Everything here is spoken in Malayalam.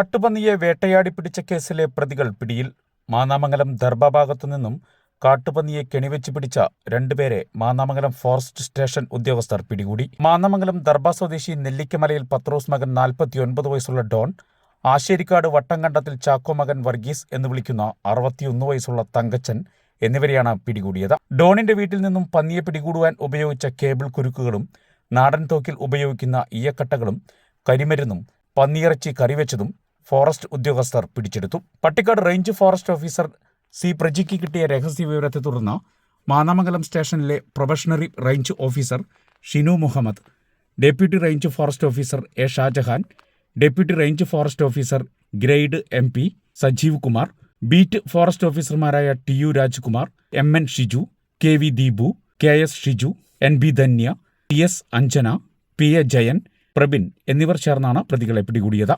കാട്ടുപന്നിയെ വേട്ടയാടി പിടിച്ച കേസിലെ പ്രതികൾ പിടിയിൽ. മാന്നാമംഗലം ദർബ ഭാഗത്തു നിന്നും കാട്ടുപന്നിയെ കെണിവെച്ച് പിടിച്ച രണ്ടുപേരെ മാന്നാമംഗലം ഫോറസ്റ്റ് സ്റ്റേഷൻ ഉദ്യോഗസ്ഥർ പിടികൂടി. മാന്നാമംഗലം ദർഭ സ്വദേശി നെല്ലിക്കമലയിൽ പത്രോസ് മകൻ നാൽപ്പത്തിയൊൻപത് വയസ്സുള്ള ഡോൺ ആശേരിക്കാട് വട്ടംകണ്ടത്തിൽ ചാക്കോ മകൻ വർഗീസ് എന്ന് വിളിക്കുന്ന അറുപത്തിയൊന്ന് വയസ്സുള്ള തങ്കച്ചൻ എന്നിവരെയാണ് പിടികൂടിയത്. ഡോണിന്റെ വീട്ടിൽ നിന്നും പന്നിയെ പിടികൂടുവാൻ ഉപയോഗിച്ച കേബിൾ കുരുക്കുകളും നാടൻ തോക്കിൽ ഉപയോഗിക്കുന്ന ഈയക്കട്ടകളും കരിമരുന്നും പന്നിയിറച്ചി കറിവെച്ചതും ഫോറസ്റ്റ് ഉദ്യോഗസ്ഥർ പിടിച്ചെടുത്തു. Pattikkad range forest officer C പ്രജിക്ക് കിട്ടിയ രഹസ്യ വിവരത്തെ തുടർന്ന് മാനാമംഗലം സ്റ്റേഷനിലെ probationary range officer Shinu Muhammad deputy range forest officer A Shajahan deputy range forest officer grade M P Sajeev Kumar beat forest ഓഫീസർമാരായ T U Rajkumar M N Shiju K V Deepu K S Shiju N B Dhanya T S Anjana P A Jayan Prabin എന്നിവർ ചേർന്നാണ് പ്രതികളെ പിടികൂടിയത്.